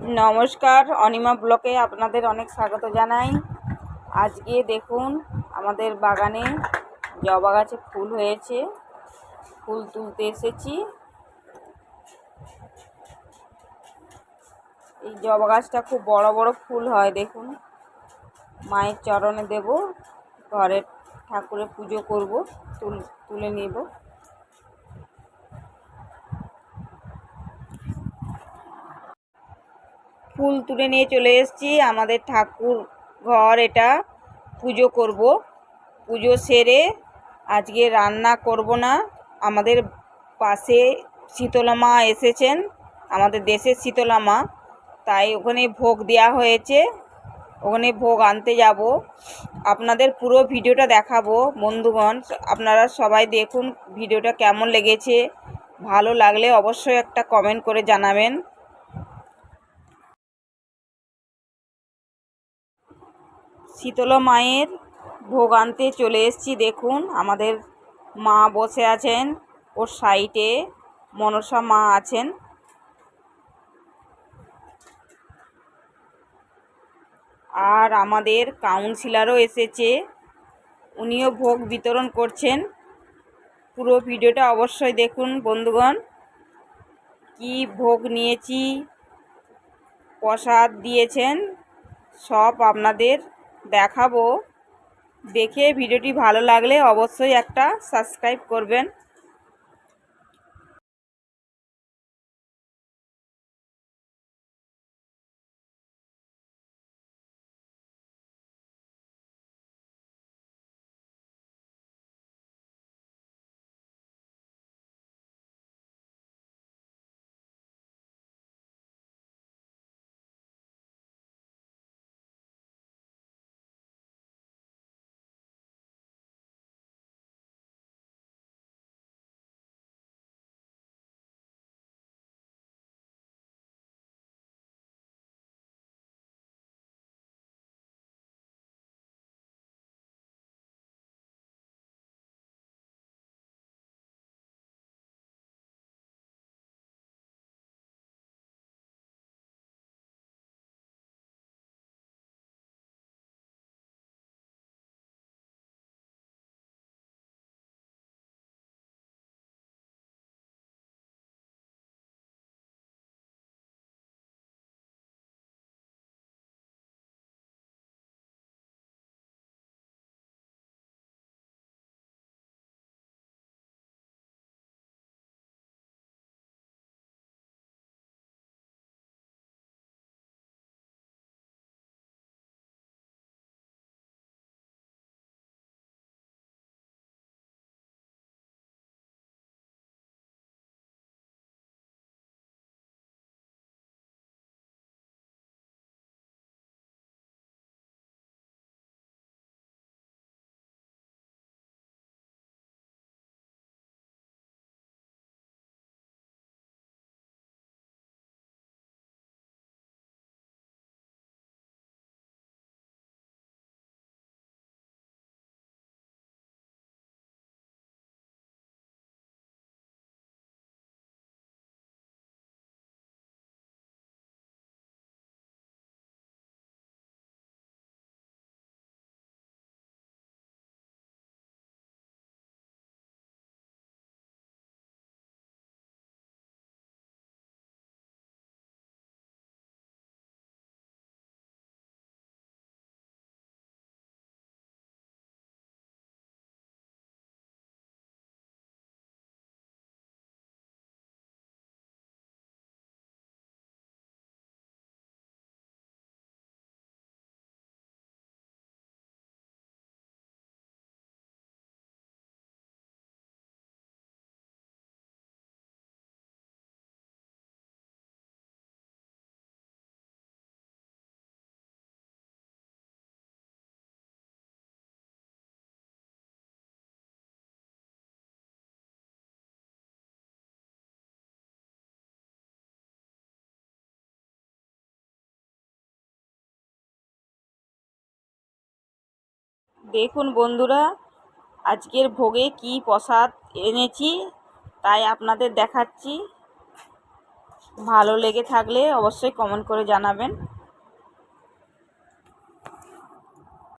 নমস্কার, অনিমা ব্লকে আপনাদের অনেক স্বাগত জানাই। আজকে দেখুন, আমাদের বাগানে জবা গাছে ফুল হয়েছে। ফুল তুলতে এসেছি। এই জবা গাছটা খুব বড় বড় ফুল হয়, দেখুন। মায়ের চরণে দেব, ঘরের ঠাকুরের পুজো করব, তুল তুলে নেব। ফুল তুলে নিয়ে চলে এসেছি। আমাদের ঠাকুর ঘর এটা। পুজো করব। পুজো সেরে আজকে রান্না করব না। আমাদের পাশে শীতলা মা এসেছেন। আমাদের দেশের শীতলা মা। তাই ওখানে ভোগ দেওয়া হয়েছে। ওখানে ভোগ আনতে যাব। আপনাদের পুরো ভিডিওটা দেখাবো। বন্ধুগণ, আপনারা সবাই দেখুন ভিডিওটা কেমন লেগেছে। ভালো লাগলে অবশ্যই একটা কমেন্ট করে জানাবেন। শীতলা মায়ের ভোগ আনতে চলে এসেছি, দেখুন। আমাদের মা বসে আছেন, ওর সাইডে মনসা মা আছেন। আর আমাদের কাউন্সিলারও এসেছে, উনিও ভোগ বিতরণ করছেন। পুরো ভিডিওটা অবশ্যই দেখুন, বন্ধুগণ। কি ভোগ নিয়েছি, প্রসাদ দিয়েছেন, সব আপনাদের দেখাবো। দেখে ভিডিওটি ভালো লাগলে অবশ্যই একটা সাবস্ক্রাইব করবেন। দেখুন বন্ধুরা, আজকের ভোগে কি প্রসাদ এনেছি তাই আপনাদের দেখাচ্ছি। ভালো লেগে থাকলে অবশ্যই কমেন্ট করে জানাবেন।